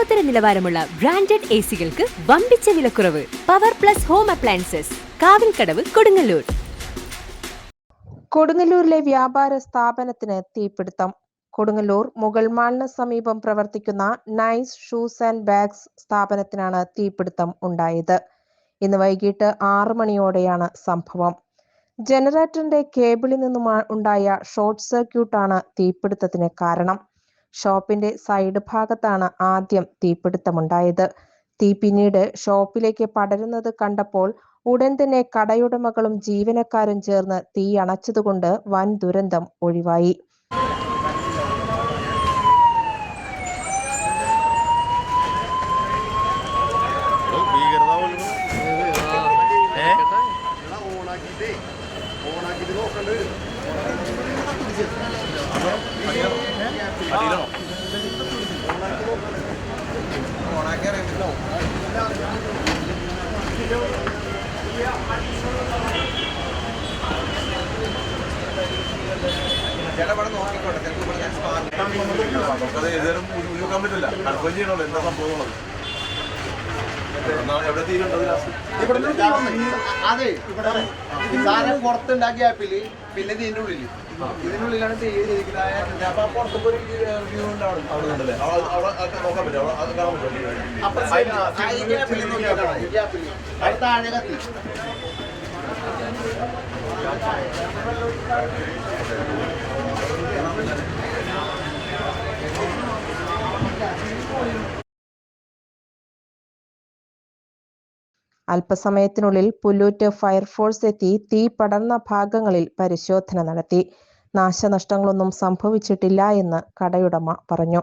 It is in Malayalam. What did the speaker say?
ലോകോത്തര നിലവാരമുള്ള ബ്രാൻഡഡ് എ സികൾക്ക് വമ്പിച്ച വിലക്കുറവ്. Power plus home appliances Kavilkadavu Kodungallur. കൊടുങ്ങല്ലൂരിലെ വ്യാപാര സ്ഥാപനത്തിന് തീപിടുത്തം. കൊടുങ്ങല്ലൂർ മുഗൾ മാളിന് സമീപം പ്രവർത്തിക്കുന്ന നൈസ് ഷൂസ് ആൻഡ് ബാഗ്സ് സ്ഥാപനത്തിനാണ് തീപിടുത്തം ഉണ്ടായത്. ഇന്ന് വൈകിട്ട് ആറു മണിയോടെയാണ് സംഭവം. ജനറേറ്ററിന്റെ കേബിളിൽ നിന്നും ഉണ്ടായ ഷോർട്ട് സർക്യൂട്ടാണ് തീപിടുത്തത്തിന് കാരണം. ഷോപ്പിന്റെ സൈഡ് ഭാഗത്താണ് ആദ്യം തീപിടുത്തമുണ്ടായത്. തീ പിന്നീട് ഷോപ്പിലേക്ക് പടരുന്നത് കണ്ടപ്പോൾ ഉടൻ തന്നെ കടയുടമകളും ജീവനക്കാരും ചേർന്ന് തീ അണച്ചതുകൊണ്ട് വൻ ദുരന്തം ഒഴിവായി. പോലും ഏ അടിയിലാണോ നമുക്കത് ഏതായാലും ഊഹിക്കാൻ പറ്റില്ല കൺഫേം ചെയ്യണമല്ലോ എന്താ സംഭവം എന്നുള്ളത് ഇവിടെ അതെ സാധനം പുറത്തുണ്ടാക്കിയ ആപ്പിൽ പിന്നെ ഇതിന്റെ ഉള്ളിൽ ഇതിന്റെ ഉള്ളിലാണ് തീ ഇരിക്കുന്നത് അപ്പൊ ആ പുറത്തൊക്കെ ഒരു വ്യൂ ഉണ്ടാവും അത് അപ്പൊ ഈ ആപ്പിൽ നോക്കിയതാണ് ഈ ആപ്പിൽ അത് താഴെ കത്തി അല്പസമയത്തിനുള്ളിൽ പുല്ലൂറ്റ് ഫയർഫോഴ്സ് എത്തി തീ പടർന്ന ഭാഗങ്ങളിൽ പരിശോധന നടത്തി. നാശനഷ്ടങ്ങളൊന്നും സംഭവിച്ചിട്ടില്ല എന്ന് കടയുടമ പറഞ്ഞു.